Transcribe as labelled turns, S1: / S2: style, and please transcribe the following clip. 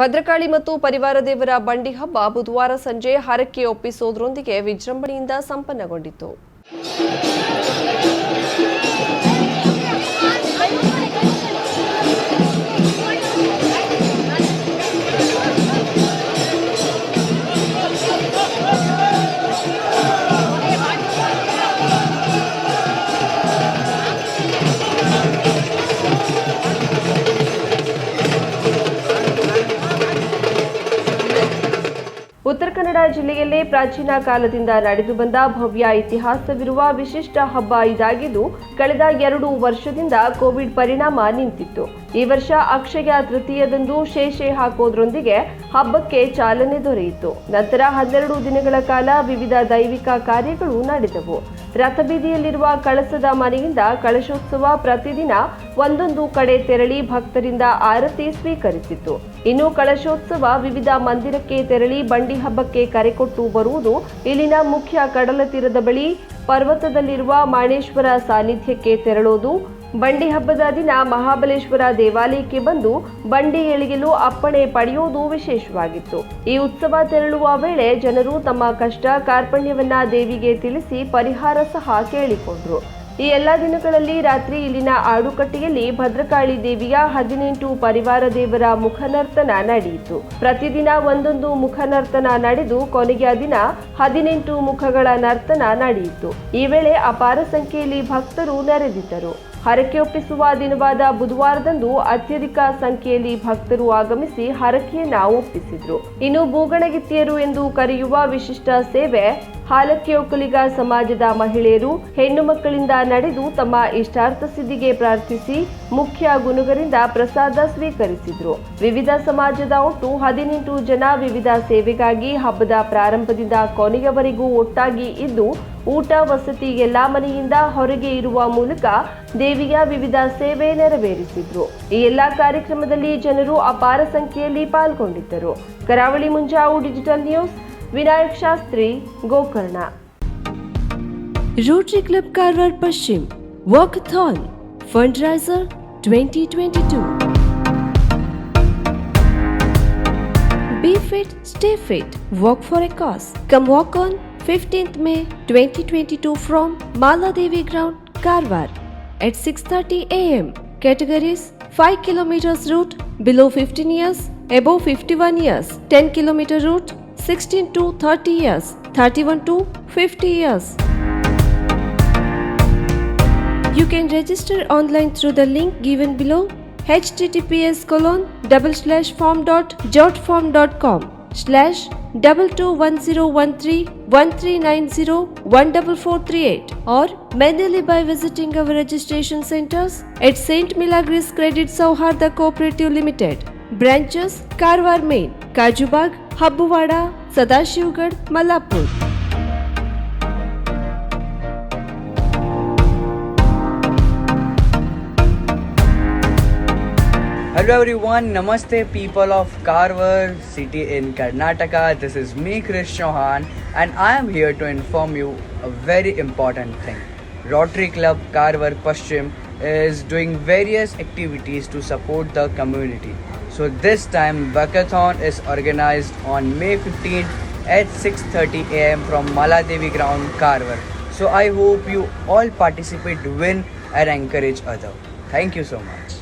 S1: ಭದ್ರಕಾಳಿ ಮತ್ತು ಪರಿವಾರ ದೇವರ ಬಂಡಿ ಹಬ್ಬ ಬುಧವಾರ ಸಂಜೆ ಹರಕೆ ಒಪ್ಪಿಸೋದ್ರೊಂದಿಗೆ ವಿಜೃಂಭಣೆಯಿಂದ ಸಂಪನ್ನಗೊಂಡಿತು. ಜಿಲ್ಲೆಯಲ್ಲೇ ಪ್ರಾಚೀನ ಕಾಲದಿಂದ ನಡೆದು ಬಂದ ಭವ್ಯ ಇತಿಹಾಸವಿರುವ ವಿಶಿಷ್ಟ ಹಬ್ಬ ಇದಾಗಿದ್ದು, ಕಳೆದ ಎರಡು ವರ್ಷದಿಂದ ಕೋವಿಡ್ ಪರಿಣಾಮ ನಿಂತಿತ್ತು. ಈ ವರ್ಷ ಅಕ್ಷಯ ತೃತೀಯದಂದು ಶೇಷೆ ಹಾಕೋದ್ರೊಂದಿಗೆ ಹಬ್ಬಕ್ಕೆ ಚಾಲನೆ ದೊರೆಯಿತು. ನಂತರ ಹನ್ನೆರಡು ದಿನಗಳ ಕಾಲ ವಿವಿಧ ದೈವಿಕ ಕಾರ್ಯಗಳು ನಡೆದವು. ರಥಬೀದಿಯಲ್ಲಿರುವ ಕಳಸದ ಮನೆಯಿಂದ ಕಳಶೋತ್ಸವ ಪ್ರತಿದಿನ ಒಂದೊಂದು ಕಡೆ ತೆರಳಿ ಭಕ್ತರಿಂದ ಆರತಿ ಸ್ವೀಕರಿಸಿತು ಇನ್ನು ಕಳಶೋತ್ಸವ ವಿವಿಧ ಮಂದಿರಕ್ಕೆ ತೆರಳಿ ಬಂಡಿ ಹಬ್ಬಕ್ಕೆ ಕರೆಕೊಟ್ಟು ಬರುವುದು ಇಲ್ಲಿನ ಮುಖ್ಯ ಕಡಲ ತೀರದ ಬಳಿ. ಪರ್ವತದಲ್ಲಿರುವ ಮಾಣೇಶ್ವರ ಸಾನ್ನಿಧ್ಯಕ್ಕೆ ತೆರಳೋದು ಬಂಡಿ ಹಬ್ಬದ ದಿನ ಮಹಾಬಲೇಶ್ವರ ದೇವಾಲಯಕ್ಕೆ ಬಂದು ಬಂಡಿ ಎಳೆಯಲು ಅಪ್ಪಣೆ ಪಡೆಯುವುದು ವಿಶೇಷವಾಗಿತ್ತು. ಈ ಉತ್ಸವ ತೆರಳುವ ವೇಳೆ ಜನರು ತಮ್ಮ ಕಷ್ಟ ಕಾರ್ಪಣ್ಯವನ್ನ ದೇವಿಗೆ ತಿಳಿಸಿ ಪರಿಹಾರ ಸಹ ಕೇಳಿಕೊಂಡ್ರು. ಈ ಎಲ್ಲ ದಿನಗಳಲ್ಲಿ ರಾತ್ರಿ ಇಲ್ಲಿನ ಆಡುಕಟ್ಟೆಯಲ್ಲಿ ಭದ್ರಕಾಳಿ ದೇವಿಯ ಹದಿನೆಂಟು ಪರಿವಾರ ದೇವರ ಮುಖನರ್ತನ ನಡೆಯಿತು. ಪ್ರತಿದಿನ ಒಂದೊಂದು ಮುಖನರ್ತನ ನಡೆದು ಕೊನೆಯ ದಿನ ಹದಿನೆಂಟು ಮುಖಗಳ ನರ್ತನ ನಡೆಯಿತು. ಈ ವೇಳೆ ಅಪಾರ ಸಂಖ್ಯೆಯಲ್ಲಿ ಭಕ್ತರು ನೆರೆದಿದ್ದರು. ಹರಕೆ ಒಪ್ಪಿಸುವ ದಿನವಾದ ಬುಧವಾರದಂದು ಅತ್ಯಧಿಕ ಸಂಖ್ಯೆಯಲ್ಲಿ ಭಕ್ತರು ಆಗಮಿಸಿ ಹರಕೆಯನ್ನ ಒಪ್ಪಿಸಿದ್ರು. ಇನ್ನು ಬೂಗಣಗಿತ್ತಿಯರು ಎಂದು ಕರೆಯುವ ವಿಶಿಷ್ಟ ಸೇವೆ ಹಾಲಕ್ಕಿ ಸಮಾಜದ ಮಹಿಳೆಯರು, ಹೆಣ್ಣು ಮಕ್ಕಳಿಂದ ನಡೆದು ತಮ್ಮ ಇಷ್ಟಾರ್ಥ ಸಿದ್ಧಿಗೆ ಪ್ರಾರ್ಥಿಸಿ ಮುಖ್ಯ ಗುನುಗರಿಂದ ಪ್ರಸಾದ ಸ್ವೀಕರಿಸಿದ್ರು. ವಿವಿಧ ಸಮಾಜದ ಒಟ್ಟು ಹದಿನೆಂಟು ಜನ ವಿವಿಧ ಸೇವೆಗಾಗಿ ಹಬ್ಬದ ಪ್ರಾರಂಭದಿಂದ ಕೊನೆಯವರೆಗೂ ಒಟ್ಟಾಗಿ ಇದ್ದು, ಊಟ, ವಸತಿ ಎಲ್ಲಾ ಮನೆಯಿಂದ ಹೊರಗೆ ಇರುವ ಮೂಲಕ ದೇವಿಯ ವಿವಿಧ ಸೇವೆ ನೆರವೇರಿಸಿದ್ರು. ಈ ಎಲ್ಲಾ ಕಾರ್ಯಕ್ರಮದಲ್ಲಿ ಜನರು ಅಪಾರ ಸಂಖ್ಯೆಯಲ್ಲಿ ಪಾಲ್ಗೊಂಡಿದ್ದರು. Karavali Munjavu digital news Vinayak Shastri Gokarna
S2: rotary club Karwar Paschim walkathon fundraiser 2022 be fit stay fit walk for a cause come walk on 15th May 2022 from Mala Devi Ground, Karwar at 6:30 a.m. Categories 5 kilometers route below 15 years, above 51 years, 10 kilometer route 16 to 30 years, 31 to 50 years. You can register online through the link given below https colon double slash form dot jotform.com slash double two one zero one three one three nine zero one double four three eight or manually by visiting our registration centers at Saint Milagris Credit Sauharda Cooperative Limited branches Karwar Main Kajubag Habbuvada Sadashivgad Malapur
S3: Hello everyone, Namaste people of Karwar city in Karnataka. This is me Krish Chauhan and I am here to inform you a very important thing. Rotary Club Karwar Paschim is doing various activities to support the community. So this time Walkathon is organized on May 15th at 6:30 am from Maladevi ground Karwar. So I hope you all participate, win and encourage other. Thank you so much.